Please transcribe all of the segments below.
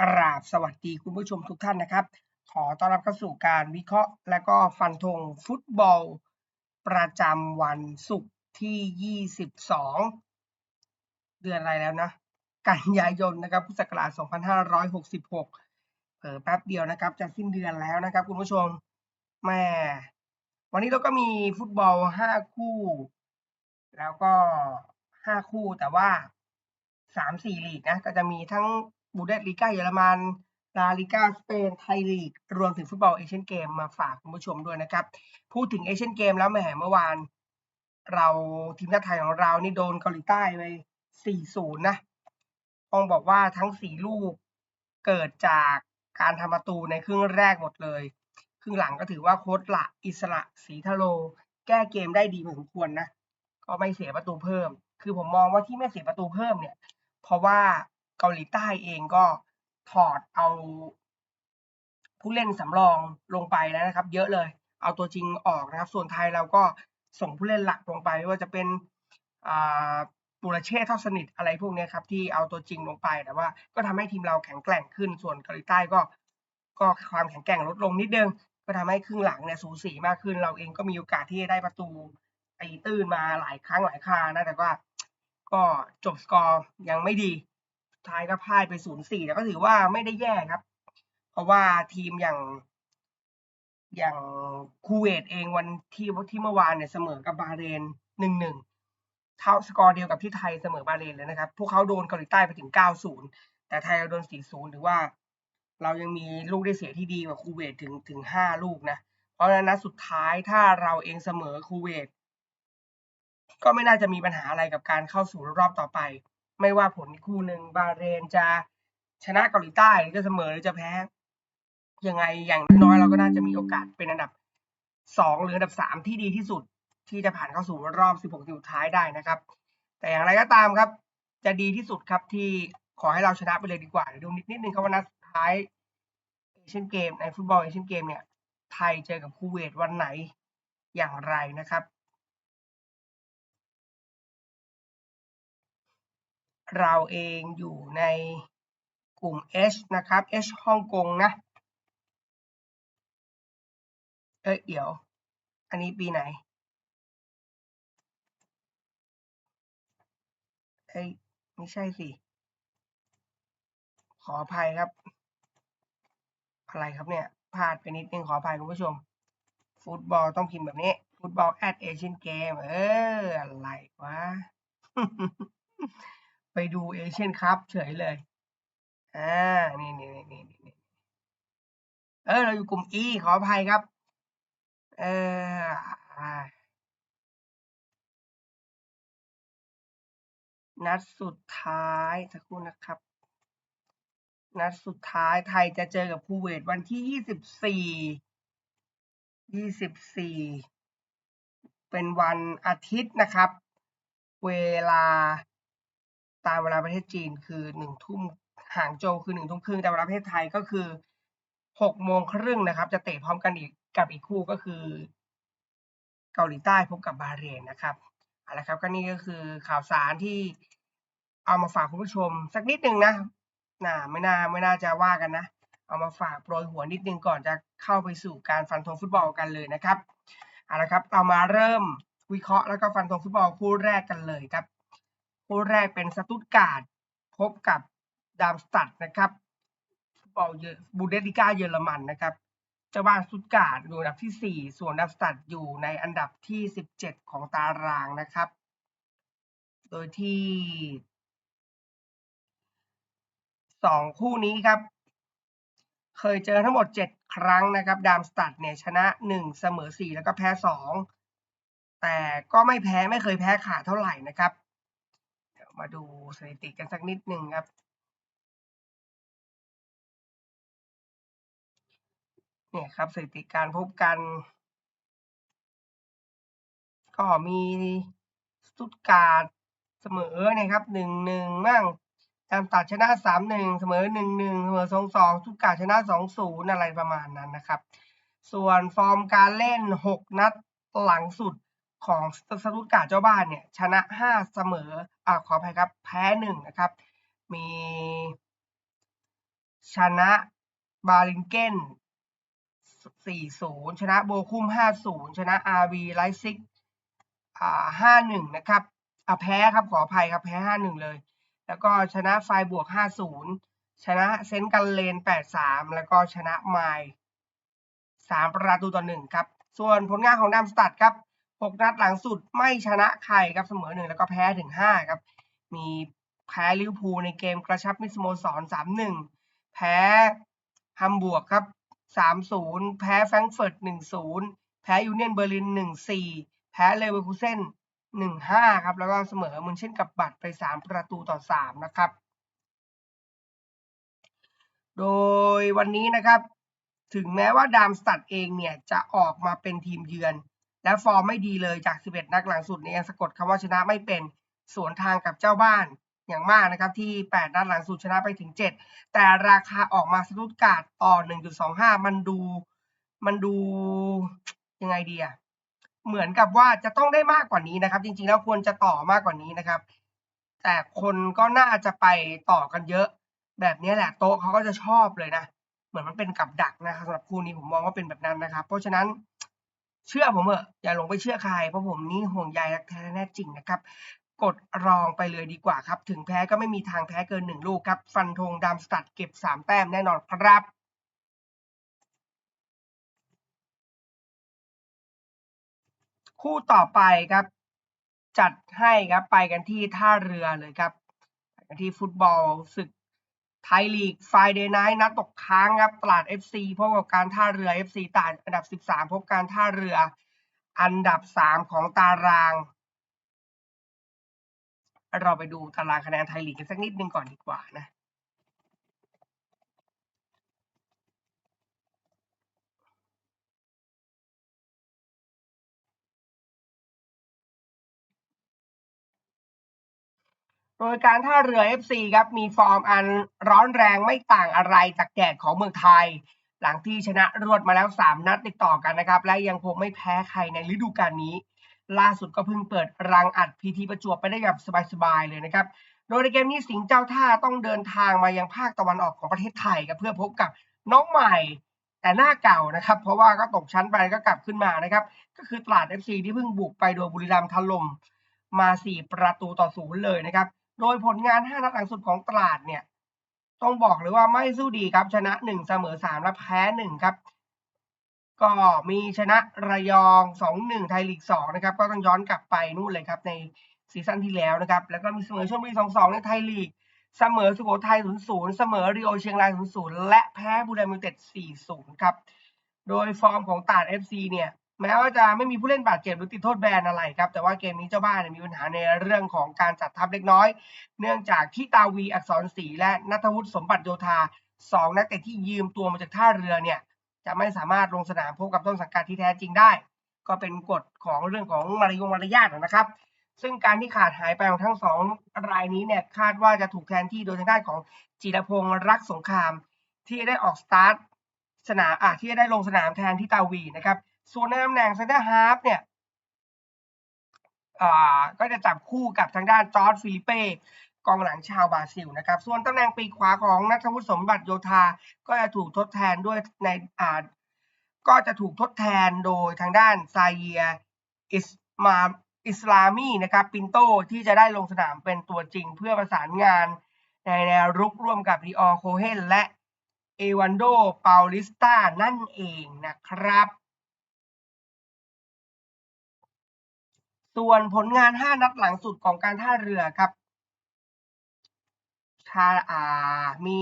กราบสวัสดีคุณผู้ชมทุกท่านนะครับ ขอต้อนรับเข้าสู่การวิเคราะห์ และก็ฟันธงฟุตบอล ประจำวันศุกร์ที่ 22 เดือนอะไรแล้วนะ กันยายนนะครับพุทธศักราช 2566เผลอแป๊บเดียวนะครับ จะสิ้นเดือนแล้วนะครับคุณผู้ชมแม่วันนี้เราก็มีฟุตบอล 5 คู่ แล้วก็ 5 คู่แต่ว่า 3-4ลีกนะก็จะมีทั้ง บูเดสลีกาเยอรมันลาลิกาสเปนไทยลีก รวมถึงฟุตบอลเอเชียนเกมมาฝากคุณผู้ชมด้วยนะครับ พูดถึงเอเชียนเกมแล้วแหมเมื่อวาน เราทีมชาติไทยของเรานี่โดนเกาหลีใต้ไป 4-0 นะต้องบอกว่าทั้ง 4 ลูกเกิดจากการทำประตูในครึ่งแรกหมดเลย ครึ่งหลังก็ถือว่าโค้ชละอิสระศรีทะโล แก้เกมได้ดีพอสมควรนะ ก็ไม่เสียประตูเพิ่ม คือผมมองว่าที่ไม่เสียประตูเพิ่มเนี่ย เพราะว่า เกาหลีใต้เองก็ถอดเอาผู้เล่นสำรองลงไปแล้วนะครับ เยอะเลย เอาตัวจริงออกนะครับ ส่วนไทยเราก็ส่งผู้เล่นหลักลงไปไม่ว่าจะเป็นปุรเชษฐ์เท่าสนิทอะไรพวกนี้ครับที่เอาตัวจริงลงไปแต่ว่า ก็ทำให้ทีมเราแข็งแกร่งขึ้น ส่วนเกาหลีใต้ก็ ก็ความแข็งแกร่งลดลงนิดนึงก็ทำให้ครึ่งหลังเนี่ยสูสีมากขึ้น เราเองก็มีโอกาสที่จะได้ประตูตีตื้นมาหลายครั้งหลายครานะแต่ว่า ก็จบสกอร์ยังไม่ดี ท้ายก็พ่ายไป0-4แต่ก็ถือว่าไม่ได้แย่ครับ เพราะว่าทีมอย่างอย่างคูเวตเองวันที่ที่เมื่อวานเนี่ยเสมอกับบาเลนห์เรน1-1เท่าสกอร์เดียวกับที่ไทยเสมอบาเรนเลยนะครับ พวกเขาโดนเกาหลีใต้ไปถึง 9-0 แต่ไทยเราโดน 4-0หรือว่า เรายังมีลูกได้เสียที่ดีกว่าคูเวตถึงถึง 5 ลูกนะ เพราะฉะนั้นนัดสุดท้ายถ้าเราเองเสมอคูเวตก็ไม่น่าจะมีปัญหาอะไรกับการเข้าสู่รอบต่อไป ไม่ว่าผลคู่หนึ่งบาเรนจะชนะเกาหลีใต้หรือจะเสมอหรือจะแพ้ ยังไงอย่างน้อยเราก็น่าจะมีโอกาสเป็นอันดับ2หรืออันดับ3ที่ดีที่สุด ที่จะผ่านเข้าสู่รอบ 16ทีมสุดท้ายได้นะครับ แต่อย่างไรก็ตามครับ จะดีที่สุดครับที่ขอให้เราชนะไปเลยดีกว่าเดี๋ยวดูนิดนิดนึงครับว่านัดสุดท้ายเอเชียนเกมในฟุตบอลเอเชียนเกมเนี่ยไทยเจอกับคูเวตวันไหนอย่างไรนะครับ เราเองอยู่ในกลุ่ม H นะครับ H ฮ่องกงนะ เอ้ยเดี๋ยว อันนี้ปีไหนเอ้ยไม่ใช่สิ ขออภัยครับ อะไรครับเนี่ยพลาดไปนิดนึงขออภัยคุณผู้ชม ฟุตบอลต้องพิมพ์แบบนี้ ฟุตบอลแอดเอเชียนเกมเอออะไรวะ ไปดูเอเชียนคัพเฉยเลย อ่า นี่นี่นี่นี่นี่เออ เราอยู่กลุ่ม E ขออภัยครับ เอออ่านัดสุดท้ายสักครู่นะครับ นัดสุดท้ายไทยจะเจอกับคูเวตวันที่ยี่สิบสี่ยี่สิบสี่เป็นวันอาทิตย์นะครับ เวลา ตามเวลาประเทศจีนคือหนึ่งทุ่มห่างโจวคือหนึ่งทุ่มครึ่งแต่เวลาประเทศไทยก็คือหกโมงครึ่งนะครับ จะเตะพร้อมกันอีกกับอีกคู่ก็คือ เกาหลีใต้พบกับบาเรนนะครับเอาละครับก็นี่ก็คือข่าวสารที่เอามาฝากคุณผู้ชม สักนิดนึงนะน่าไม่น่าไม่น่าจะว่ากันนะ เอามาฝากโปรยหัวนิดนึงก่อนจะเข้าไปสู่การฟันธงฟุตบอลกันเลยนะครับเอาละครับเรามาเริ่มวิเคราะห์แล้วก็ฟันธงฟุตบอลคู่แรกกันเลยครับ คู่แรกเป็นสตุตการ์ดพบกับดามสตัดนะครับบอลเยอบูเดสลิก้าเยอรมันนะครับเจ้าบ้านสตุตการ์ดอยู่อันดับที่ 4 ส่วนดามสตัดอยู่ในอันดับที่ 17 ของตารางนะครับ โดยที่สองคู่นี้ครับ เคยเจอทั้งหมด 7 ครั้งนะครับ ดามสตัดเนี่ยชนะ 1 เสมอ 4 แล้วก็แพ้ 2 แต่ก็ไม่แพ้ไม่เคยแพ้ขาดเท่าไหร่นะครับ มาดูสถิติกันสักนิดหนึ่งครับ เนี่ยครับสถิติการพบกัน ก็มีสตุตการ์ดเสมอนี่ยครับหนึ่งหนึ่งมั่งตามตัดชนะสามหนึ่งเสมอหนึ่งหนึ่งเสมอสองสองสตุตการ์ดชนะสองศูนย์อะไรประมาณนั้นนะครับ ส่วนฟอร์มการเล่นหกนัดหลังสุด ของสตุตการ์เจ้าบ้านเนี่ยชนะห้าเสมออ่าขออภัยครับแพ้หนึ่งนะครับ มีชนะบาลินเกน4-0 ชนะโบคุม 5-0 ชนะอาร์บีไลซิกอ่า5-1 นะครับอ่าแพ้ครับขออภัยครับแพ้ 5-1 เลย แล้วก็ชนะไฟบวก 5-0 ชนะเซนต์กันเลน 8-3 แล้วก็ชนะไมล์3ประตูต่อ1ครับ ส่วนผลงานของดัมสตัดครับ 6 นัดหลังสุดไม่ชนะใครครับเสมอ1แล้วก็แพ้ถึง 5 ครับ มีแพ้ลิเวอร์พูลในเกมกระชับมิตรสโมสร3-1แพ้ฮัมบวร์กครับ3-0แพ้แฟรงก์เฟิร์ต1-0แพ้ยูเนียนเบอร์ลิน1-4แพ้เลเวอร์คูเซน1-5ครับ แล้วก็เสมอมุนเช่นกับบัตรไป3ประตูต่อ3นะครับ โดยวันนี้นะครับ ถึงแม้ว่าดามสตัดเองเนี่ยจะออกมาเป็นทีมเยือน และฟอร์มไม่ดีเลยจาก 11 นัดหลังสุดเนี่ยังสะกดคำว่าชนะไม่เป็นสวนทางกับเจ้าบ้านอย่างมากนะครับที่ 8 นัดหลังสุดชนะไปถึง 7 แต่ราคาออกมาสตุตการ์ดต่อ 1.25 มันดูมันดูยังไงดีอะเหมือนกับว่าจะต้องได้มากกว่านี้นะครับ จริงๆแล้วควรจะต่อมากกว่านี้นะครับ แต่คนก็น่าจะไปต่อกันเยอะ แบบนี้แหละโต๊ะเขาก็จะชอบเลยนะ เหมือนมันเป็นกับดักนะครับสำหรับคู่นี้ผมมองว่าเป็นแบบนั้นนะครับ เพราะฉะนั้น เชื่อผมเถอะอย่าหลงไปเชื่อใคร เพราะผมนี่ห่วงใยรักแท้แน่จริงนะครับ กดรองไปเลยดีกว่าครับ ถึงแพ้ก็ไม่มีทางแพ้เกินหนึ่งลูกครับ ฟันธงดามสตัดเก็บสามแต้มแน่นอนครับคู่ต่อไปครับ จัดให้ครับไปกันที่ท่าเรือเลยครับไปกันที่ฟุตบอลศึก ไทยลีกไฟเดย์ไนท์นัดตกค้างครับตลาด FC พบกับการท่าเรือ FC ตาอันดับ 13 พบการท่าเรือ อันดับ 3 ของตาราง เราไปดูตารางคะแนนไทยลีกกันสักนิดนึงก่อนดีกว่านะ ดยการท่าเรือ FC ครับมีฟอร์มอันร้อนแรงไม่ต่างอะไรจากแดดของเมืองไทย หลังที่ชนะรวดมาแล้ว 3 นัดติดต่อกันนะครับ และยังคงไม่แพ้ใครในฤดูกาลนี้ ล่าสุดก็เพิ่งเปิดรังอัดพีทีประจวบไปได้แบบสบายๆเลยนะครับ โดยในเกมนี้สิงห์เจ้าท่าต้องเดินทางมายังภาคตะวันออกของประเทศไทยครับเพื่อพบกับน้องใหม่แต่หน้าเก่านะครับ เพราะว่าก็ตกชั้นไปก็กลับขึ้นมานะครับ ก็คือตลาด FC ที่เพิ่งบุกไปโดยบุรีรัมย์ถล่มมา 4 ประตูต่อศูนย์เลยนะครับ โดยผลงาน 5 นัดหลังสุดของตลาดเนี่ย ต้องบอกเลยว่าไม่สู้ดีครับ ชนะ 1 เสมอ 3 และแพ้ 1 ครับ ก็มีชนะระยอง 2-1 ไทยลีก 2 นะครับ ก็ต้องย้อนกลับไปนู่นเลยครับ ในซีซั่นที่แล้วนะครับ แล้วก็มีเสมอชลบุรี 2-2 ในไทยลีก เสมอสุโขทัย 0-0 เสมอริโอเชียงราย 0-0 และแพ้บุรีรัมย์ยูไนเต็ด 4-0 ครับ โดยฟอร์มของตาด FC เนี่ย แม้ว่าจะไม่มีผู้เล่นบาดเจ็บหรือติดโทษแบนอะไรครับ แต่ว่าเกมนี้เจ้าบ้านมีปัญหาในเรื่องของการจัดทัพเล็กน้อย เนื่องจากที่ตาวีอักษรศรีและนัทวุฒิสมบัติโยธาสองนักเตะที่ยืมตัวมาจากท่าเรือเนี่ยจะไม่สามารถลงสนามพบกับต้นสังกัดที่แท้จริงได้ ก็เป็นกฎของเรื่องของมารยงมารยาทนะครับ ซึ่งการที่ขาดหายไปของทั้งสองรายนี้เนี่ยคาดว่าจะถูกแทนที่โดยทางด้านของจิรพงศ์รักสงคราม ที่ได้ออกสตาร์ทสนามอะที่ได้ลงสนามแทนที่ตาวีนะครับ ส่วนในตำแหน่งเซนเตอร์ฮาฟเนี่ยอ่าก็จะจับคู่กับทางด้านจอร์ดฟิลิเป้กองหลังชาวบราซิลนะครับ ส่วนตำแหน่งปีกขวาของนัทวุฒิสมบัติโยธา ก็จะถูกทดแทนด้วยในอ่าก็จะถูกทดแทนโดยทางด้านซาเยียอิสมาอิสลามีนะครับปินโตที่จะได้ลงสนามเป็นตัวจริงเพื่อประสานงานในแนวรุกร่วมกับริออโคเฮนและเอวันโดเปาลิสตานั่นเองนะครับ ส่วนผลงาน 5 นัดหลังสุดของการท่าเรือครับชาอ่ามี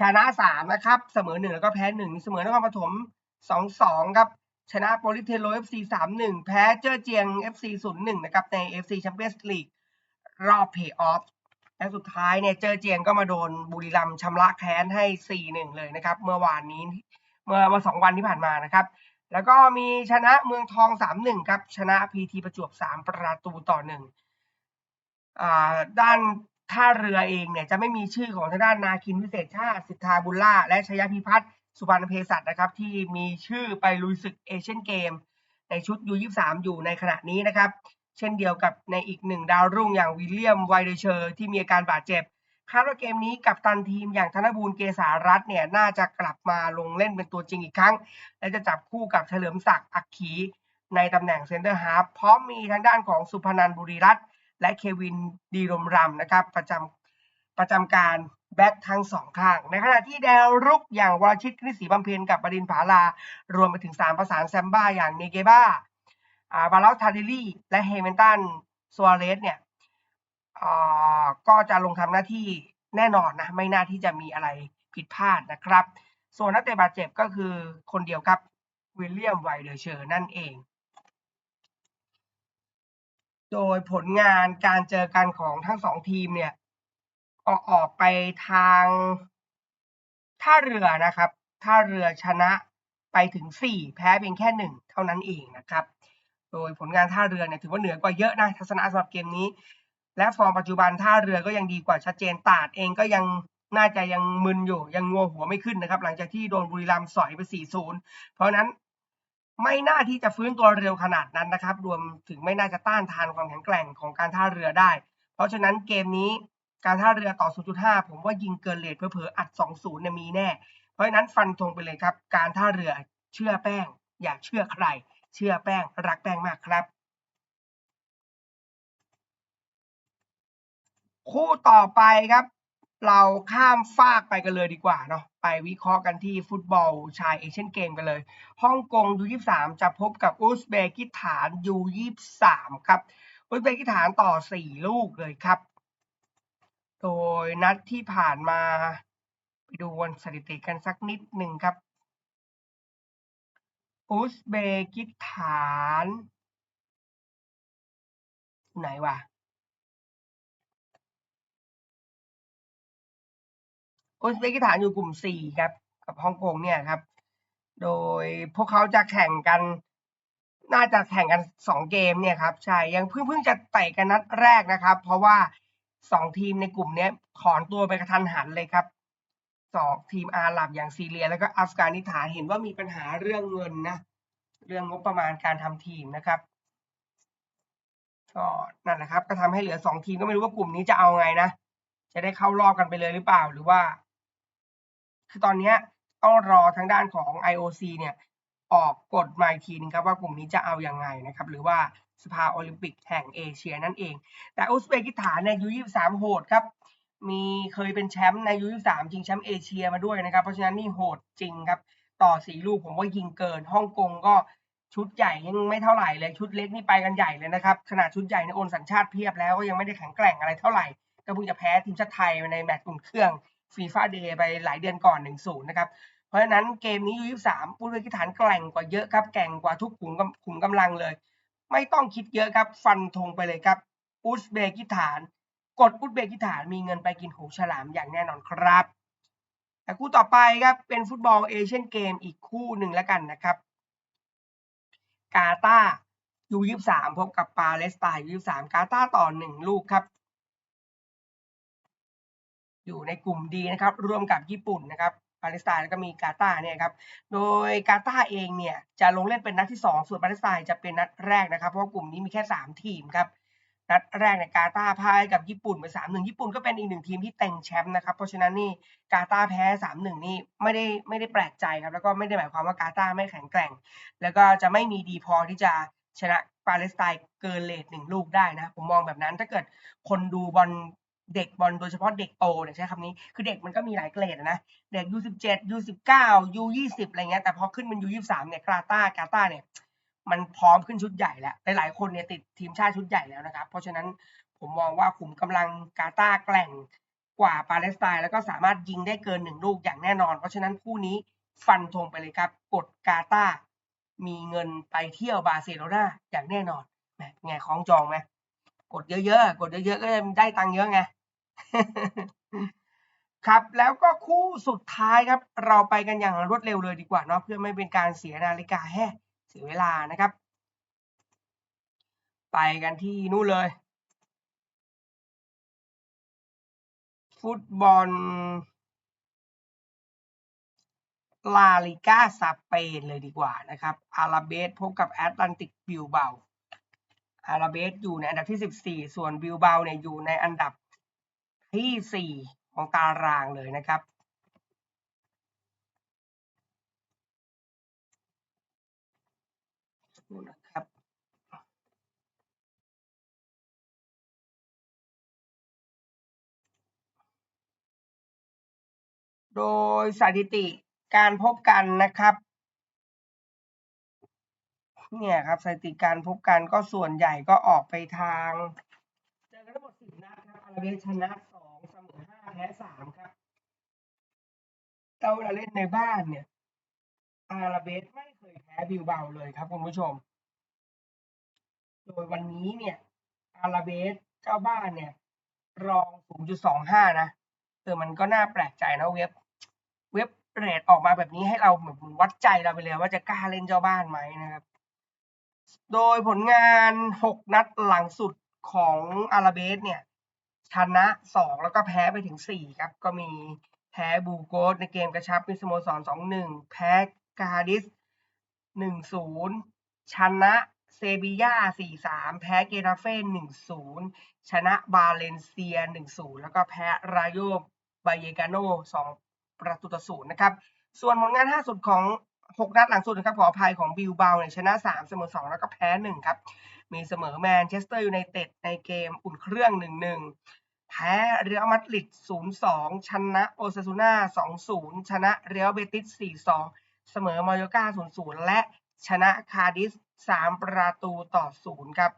ชนะ 3 นะครับ เสมอ 1 แล้วก็แพ้ 1 เสมอนครปฐม 2-2 ครับ ชนะโปลิเทโล FC 3-1 แพ้เจ้อเจียง FC 0-1 นะครับ ใน FC Champions League รอบเพย์ออฟและสุดท้ายเนี่ยเจอเจียงก็มาโดนบุรีรัมย์ชำระแค้นให้ 4-1 เลยนะครับ เมื่อวานนี้ เมื่อมาสองวันที่ผ่านมานะครับ แล้วก็มีชนะเมืองทอง 3-1 ครับ ชนะพีทีประจวบ 3 ประตูต่อ1อ่าด้านท่าเรือเองเนี่ยจะไม่มีชื่อของทางด้านนาคินวิเศษชาติสิทธาบุญล่า และชยพิพัฒน์สุพรรณเภสัชนะครับ ที่มีชื่อไปลุยศึกเอเชียนเกม ในชุด U23 อยู่ในขณะนี้นะครับ เช่นเดียวกับในอีกหนึ่งดาวรุ่งอย่างวิลเลียมไวเดเชอร์ ที่มีอาการบาดเจ็บ คาดว่าเกมนี้กับตันทีมอย่างธนบูรณ์เกษารัตน์เนี่ยน่าจะกลับมาลงเล่นเป็นตัวจริงอีกครั้ง และจะจับคู่กับเฉลิมศักดิ์อักขี ในตำแหน่งเซนเตอร์ฮาร์ฟพร้อมมีทางด้านของสุพนันบุรีรัตน์และเควินดีรมรำนะครับประจำประจำการแบ็คทั้งสองข้าง ในขณะที่แดวรุกอย่างวรชิตคริสศรีบำเพ็ญกับบดินผาลา รวมไปถึงสามประสานแซมบ้าอย่างเนเกบ้าบาลอสทาเดลี่ และเฮเมนตันซัวเรสเนี่ย ก็จะลงทำหน้าที่แน่นอนนะไม่น่าที่จะมีอะไรผิดพลาดนะครับ ส่วนนักเตะบาดเจ็บก็คือคนเดียวครับวิลเลียมไวเดอร์เชอร์นั่นเอง โดยผลงานการเจอกันของทั้งสองทีมเนี่ยออกออกไปทางท่าเรือนะครับท่าเรือชนะไปถึง 4 แพ้เพียงแค่ 1 เท่านั้นเองนะครับ โดยผลงานท่าเรือเนี่ยถือว่าเหนือกว่าเยอะนะทัศนะสำหรับเกมนี้ และฟอร์มปัจจุบันท่าเรือก็ยังดีกว่าชัดเจนตาดเองก็ยังน่าจะยังมึนอยู่ ยังงัวหัวไม่ขึ้นนะครับ หลังจากที่โดนบุรีรัมย์สอยไป 4-0 เพราะนั้นไม่น่าที่จะฟื้นตัวเร็วขนาดนั้นนะครับ รวมถึงไม่น่าจะต้านทานความแข็งแกร่งของการท่าเรือได้ เพราะฉะนั้นเกมนี้การท่าเรือต่อ 0.5 ผมว่ายิงเกินเลทเผลอๆอัด 2-0เนี่ยมีแน่ เพราะฉะนั้นฟันธงไปเลยครับ การท่าเรือเชื่อแป้ง อย่าเชื่อใคร เชื่อแป้งรักแป้งมากครับ คู่ต่อไปครับ เราข้ามฟากไปกันเลยดีกว่าเนาะไปวิเคราะห์กันที่ฟุตบอลชายเอเชียนเกมกันเลยฮ่องกงยูยี่สามจะพบกับอุซเบกิสถานยูยี่สามครับอุซเบกิสถานต่อสี่ลูกเลยครับ โดยนัดที่ผ่านมาไปดูวันสถิติกันสักนิดหนึ่งครับอุซเบกิสถาน ไหนวะ อุซเบกิสถานอยู่กลุ่ม 4 ครับ กับฮ่องกงเนี่ยครับ โดยพวกเขาจะแข่งกัน น่าจะแข่งกัน 2 เกมเนี่ยครับ ใช่ ยังเพิ่งเพิ่งจะเตะกันนัดแรกนะครับ เพราะว่า 2 ทีมในกลุ่มนี้ถอนตัวไปกระทันหันเลยครับสองทีมอาหรับอย่างซีเรีย แล้วก็อัฟกานิสถานเห็นว่ามีปัญหาเรื่องเงินนะ เรื่องงบประมาณการทำทีมนะครับก็นั่นแหละครับ ก็ทำให้เหลือ2ทีมก็ไม่รู้ว่ากลุ่มนี้จะเอาไงนะ จะได้เข้ารอบกันไปเลยหรือเปล่า หรือว่า คือตอนนี้ต้องรอทางด้านของ IOC เนี่ยออกกฎมาอีกทีนึงครับว่ากลุ่มนี้จะเอาอยัางไงนะครับหรือว่าสภาโอลิมปิกแห่งเอเชียนั่นเอง แต่อุซเบกิสถานเนี่ยยูยี่สามโหดครับมีเคยเป็นแชมป์ในยูยี่สามชิงแชมป์เอเชียมาด้วยนะครับ เพราะฉะนั้นนี่โหดจริงครับ ต่อสีลูกผมว่ายิงเกินฮ่องกงก็ชุดใหญ่ยังไม่เท่าไหร่เลยชุดเล็กนี่ไปกันใหญ่เลยนะครับขนาดชุดใหญ่ในโอนสัญชาติเพียบแล้วก็ยังไม่ได้แข็งแกร่งอะไรเท่าไหร่ก็เพิ่งจะแพ้ทีมชาติไทยในแมตช์อุ่นเครื่อง ฟีฟ่าเดย์ไปหลายเดือนก่อน1-0นย์นะครับ เพราะฉะนั้นเกมนี้ยูยี่สามอุซเบกิสถานแกร่งกว่าเยอะครับแกร่งกว่าทุกขุมกำขุมกำลังเลย ไม่ต้องคิดเยอะครับฟันธงไปเลยครับอุซเบกิสถาน กดอุซเบกิสถานมีเงินไปกินหูฉลามอย่างแน่นอนครับแต่คู่ต่อไปครับเป็นฟุตบอลเอเชียนเกมอีกคู่หนึ่งแล้วกันนะครับ กาตายูยี่สามพบกับปาเลสไตน์ยูยี่สามกาตาต่อหนึ่งลูกครับ อยู่ในกลุ่มดีนะครับร่วมกับญี่ปุ่นนะครับปาเลสไตน์แล้วก็มีกาตาร์เนี่ยครับโดยกาตาร์เองเนี่ยจะลงเล่นเป็นนัดที่ 2 ส่วนปาเลสไตน์จะเป็นนัดแรกนะครับ เพราะกลุ่มนี้มีแค่ 3 ทีมครับนัดแรกเนี่ยกาตาร์พ่ายกับญี่ปุ่นไป3 1ญี่ปุ่นก็เป็นอีกหนึ่งทีมที่เต็งแชมป์นะครับเพราะฉะนั้นนี่กาตาร์แพ้3 1นี่ไม่ได้ไม่ได้แปลกใจครับแล้วก็ไม่ได้หมายความว่ากาตาร์ไม่แข็งแกร่ง แล้วก็จะไม่มีดีพอที่จะชนะปาเลสไตน์เกินเลทหนึ่งลูกได้นะผมมองแบบนั้นถ้าเกิดคนดูบอล เด็กบอลโดยเฉพาะเด็กโตเนี่ยใช้คำนี้ คือเด็กมันก็มีหลายเกรดนะ เด็ก U17 U19 U20 อะไรเงี้ย แต่พอขึ้นเป็น U23 เนี่ยกาตาร์กาตาร์เนี่ย มันพร้อมขึ้นชุดใหญ่แล้ว หลายๆคนเนี่ยติดทีมชาติชุดใหญ่แล้วนะครับ เพราะฉะนั้นผมมองว่าขุมกำลังกาตาร์แกร่งกว่าปาเลสไตน์แล้วก็สามารถยิงได้เกินหนึ่งลูกอย่างแน่นอน เพราะฉะนั้นคู่นี้ฟันธงไปเลยครับ กดกาตาร์มีเงินไปเที่ยวบาร์เซโลนาอย่างแน่นอนแหมไงคล้องจองไหมกดเยอะๆ กดเยอะๆ ก็จะได้ตังค์เยอะไง ครับแล้วก็คู่สุดท้ายครับ เราไปกันอย่างรวดเร็วเลยดีกว่าเนาะเพื่อไม่เป็นการเสียนาฬิกาแฮ่เสียเวลานะครับ ไปกันที่นู่นเลย ฟุตบอลลาลิก้าสเปนเลยดีกว่านะครับอาราเบสพบกับแอตแลนติกบิลเบาอาราเบสอยู่ในอันดับที่ 14 ส่วนบิลเบาเนี่ยอยู่ในอันดับ ที่สี่ของตารางเลยนะครับ นะครับโดยสถิติการพบกันนะครับเนี่ยครับสถิติการพบกันก็ส่วนใหญ่ก็ออกไปทางเจอกันทั้งหมดสิบนัดครับอาราเบสชนะส แพ้สามครับเราเวลาเล่นในบ้านเนี่ย อาราเบสไม่เคยแพ้บิวเบาเลยครับคุณผู้ชม โดยวันนี้เนี่ย อาราเบสเจ้าบ้านเนี่ย รอง 0.25 นะเออมันก็น่าแปลกใจนะเว็บ เว็บเรทออกมาแบบนี้ให้เราเหมือนวัดใจเราไปเลยว่าจะกล้าเล่นเจ้าบ้านไหมนะครับ โดยผลงาน 6 นัดหลังสุดของอาราเบสเนี่ย ชนะ2แล้วก็แพ้ไปถึง4ครับ ก็มีแพ้บูโกสในเกมกระชับมิสโมสร2-1แพ้กาดิส1-0ชนะเซบีย่า4-3แพ้เกราเฟ่1-0ชนะบาเลนเซีย1-0แล้วก็แพ้รายโยบาเยกาโน2ประตูต่อศูนย์นะครับ ส่วนผลงาน5สุดของ 6นัดหลังสุดนะครับขออภัยของบิลเบาเนี่ยชนะ3เสมอ2แล้วก็แพ้1ครับ มีเสมอแมนเชสเตอร์ยูไนเต็ดในเกมอุ่นเครื่อง1-1แพ้เรอัลมาดริด0-2ชนะโอซาซูน่า2-0ชนะเรอัลเบติส4-2เสมอมายอร์กา0-0และชนะคาดิส3ประตูต่อ0ครับ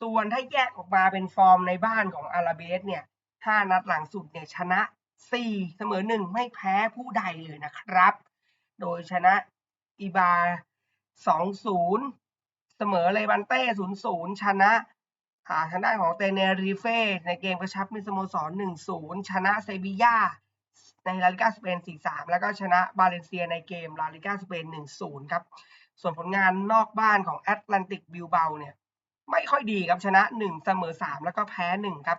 ส่วนถ้าแยกออกมาเป็นฟอร์มในบ้านของอาราเบสเนี่ย5นัดหลังสุดเนี่ยชนะ4เสมอ1ไม่แพ้ผู้ใดเลยนะครับ โดยชนะอีบา 2-0 เสมอเลบันเต้ 0-0 ชนะอ่าทางด้านของเตเนริเฟ่ในเกมกระชับมิสโมสร 1-0 ชนะเซบีย่าในลาลิกาสเปน 4-3 แล้วก็ชนะบาเลนเซียในเกมลาลิกาสเปน 1-0 ครับ ส่วนผลงานนอกบ้านของแอตแลนติกบิลเบาเนี่ยไม่ค่อยดีครับชนะ 1 เสมอ 3 แล้วก็แพ้ 1 ครับ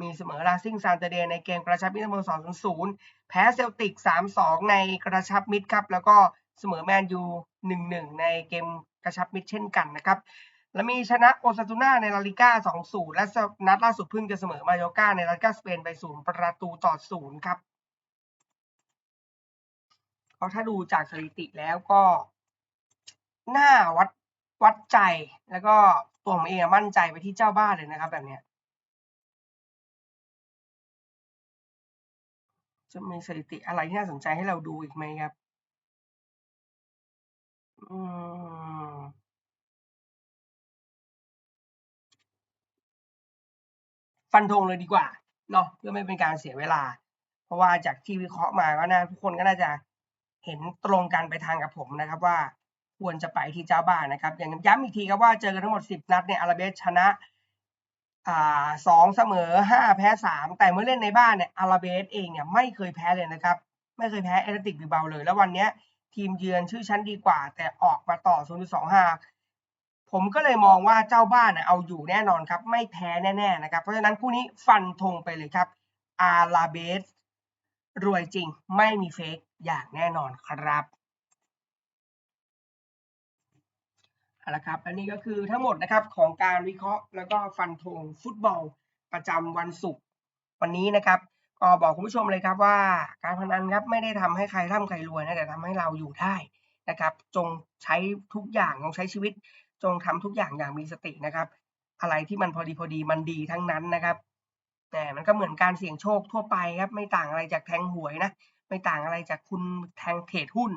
มีเสมอราซิงซานเตเดในเกมกระชับมิตรสโมสร0-0แพ้เซลติก3-2ในกระชับมิตรครับ แล้วก็เสมอแมนยู1-1ในเกมกระชับมิตรเช่นกันนะครับ และมีชนะโอซาตูน่าในลาลิก้า2-0และนัดล่าสุดเพิ่งจะเสมอมาโยกาในลาลิก้าสเปนไป0ประตูต่อ0ครับเพราะถ้าดูจากสถิติแล้วก็น่าวัดวัดใจแล้วก็ตัวผมเองมั่นใจไปที่เจ้าบ้านเลยนะครับ แบบเนี้ย จะมีสถิติอะไรที่น่าสนใจให้เราดูอีกไหมครับ อืมฟันธงเลยดีกว่าเนาะเพื่อไม่เป็นการเสียเวลา เพราะว่าจากที่วิเคราะห์มาก็น่าทุกคนก็น่าจะเห็นตรงกันไปทางกับผมนะครับว่าควรจะไปที่เจ้าบ้านนะครับ อย่างย้ำอีกทีครับว่าเจอกันทั้งหมด 10 นัดเนี่ยอาราเบสชนะ สองเสมอห้าแพ้สามแต่เมื่อเล่นในบ้านเนี่ยอาราเบสเองเนี่ยไม่เคยแพ้เลยนะครับ ไม่เคยแพ้แอตเลติกบิเบาเลย แล้ววันนี้ทีมเยือนชื่อชั้นดีกว่า แต่ออกมาต่อ 0.25 ผมก็เลยมองว่าเจ้าบ้านเอาอยู่แน่นอนครับ ไม่แพ้แน่ๆนะครับ เพราะฉะนั้นคู่นี้ฟันธงไปเลยครับอาราเบสรวยจริงไม่มีเฟกอย่างแน่นอนครับเอา ละครับอันนี้ก็คือทั้งหมดนะครับของการวิเคราะห์ แล้วก็ฟันธงฟุตบอลประจำวันศุกร์วันนี้นะครับก็บอกคุณผู้ชมเลยครับว่า การพนันครับไม่ได้ทำให้ใครร่ำใครรวยนะแต่ทำให้เราอยู่ได้นะครับ จงใช้ทุกอย่างจงใช้ชีวิต จงทำทุกอย่างอย่างมีสตินะครับ อะไรที่มันพอดีพอดีมันดีทั้งนั้นนะครับแต่มันก็เหมือนการเสี่ยงโชคทั่วไปครับ ไม่ต่างอะไรจากแทงหวยนะ ไม่ต่างอะไรจากคุณแทงเทรดหุ้น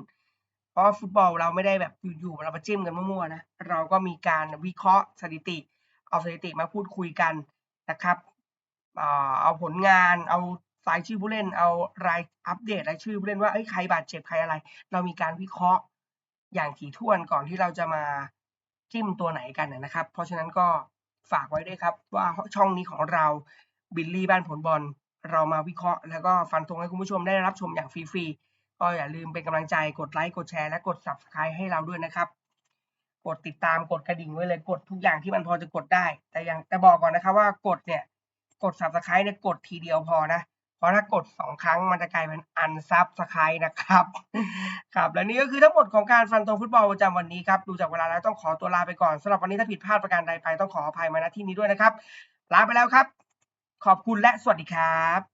เพราะฟุตบอลเราไม่ได้แบบอยู่ๆเรามาจิ้มกันมั่วๆนะเราก็มีการวิเคราะห์สถิติ เอาสถิติมาพูดคุยกันนะครับเอาผลงานเอารายชื่อผู้เล่นเอารายอัปเดตรายชื่อผู้เล่นว่าเอ้ยใครบาดเจ็บใครอะไร เรามีการวิเคราะห์อย่างถี่ถ้วนก่อนที่เราจะมาจิ้มตัวไหนกันนะครับ เพราะฉะนั้นก็ฝากไว้ด้วยครับ ว่าช่องนี้ของเราบิลลี่บ้านผลบอลเรามาวิเคราะห์ แล้วก็ฟันธงให้คุณผู้ชมได้รับชมอย่างฟรีๆ ก็อย่าลืมเป็นกำลังใจกดไลค์กดแชร์และกด subscribe ให้เราด้วยนะครับ กดติดตามกดกระดิ่งไว้เลยกดทุกอย่างที่มันพอจะกดได้ แต่ยังแต่บอกก่อนนะครับว่ากดเนี่ยกด subscribe เนี่ยกดทีเดียวพอนะเพราะถ้ากดสองครั้งมันจะกลายเป็นอันซับสไครต์นะครับ ครับ และนี่ก็คือทั้งหมดของการฟันธงฟุตบอลประจำวันนี้ครับ ดูจากเวลาแล้วต้องขอตัวลาไปก่อนสำหรับวันนี้ถ้าผิดพลาดประการใดไปต้องขออภัยมาณที่นี้ด้วยนะครับ ลาไปแล้วครับ ขอบคุณและสวัสดีครับ